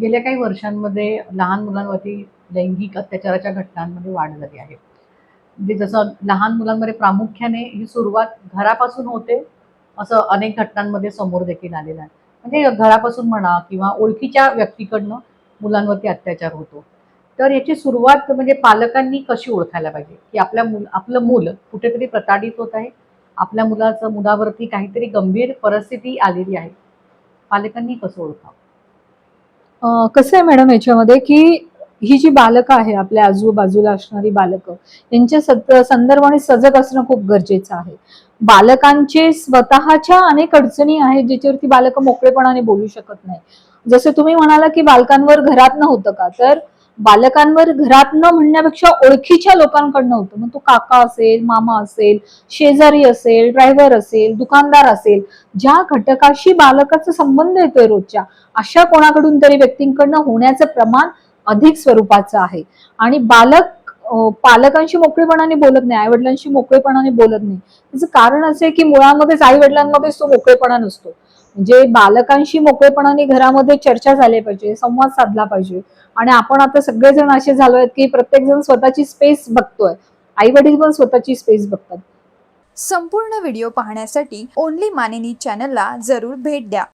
गेल्या काही वर्षांमध्ये लहान मुलांवरती लैंगिक अत्याचाराच्या घटनांमध्ये वाढ झाली आहे. म्हणजे जसं लहान मुलांमध्ये प्रामुख्याने ही सुरुवात घरापासून होते असं अनेक घटनांमध्ये समोर देखील आलेलं आहे. म्हणजे घरापासून म्हणा किंवा ओळखीच्या व्यक्तीकडनं मुलांवरती अत्याचार होतो. तर याची सुरुवात म्हणजे पालकांनी कशी ओळखायला पाहिजे? की आपल्या मुल आपलं मूल कुठेतरी प्रताडित होत आहे आपल्या मुलाचं मुलावरती काहीतरी गंभीर परिस्थिती आलेली आहे. पालकांनी कसं ओळखावं? कसं आहे मॅडम याच्यामध्ये की ही जी बालकं आहे आपल्या आजूबाजूला असणारी बालकं यांच्या संदर्भाने सजग असणं खूप गरजेचं आहे. बालकांचे स्वतःच्या अनेक अडचणी आहेत ज्याच्यावरती बालकं मोकळेपणाने बोलू शकत नाही जसं तुम्ही म्हणाला की बालकांवर घरातनं होतं का तर बालकांवर घरातनं म्हणण्यापेक्षा ओळखीच्या लोकांकडनं होतं. मग तो काका असेल मामा असेल शेजारी असेल ड्रायव्हर असेल दुकानदार असेल ज्या घटकाशी बालकाचा संबंध येतोय रोजच्या अशा कोणाकडून तरी व्यक्तींकडनं होण्याचं प्रमाण अधिक स्वरूपाचं आहे. आणि बालक पालकांशी मोकळेपणाने बोलत नाही आईवडिलांशी मोकळेपणाने बोलत नाही. त्याचं कारण असं आहे की मुळामध्येच आई वडिलांमध्येच तो मोकळेपणा नसतो. म्हणजे बालकांशी मोकळेपणाने घरामध्ये चर्चा झाली पाहिजे संवाद साधला पाहिजे. आणि आपण आता सगळेजण असे झालो आहेत की प्रत्येक जण स्वतःची स्पेस बघतोय. आई वडील पण स्वतःची स्पेस बघतात. संपूर्ण व्हिडिओ पाहण्यासाठी ओनली मानिनी चॅनलला जरूर भेट द्या.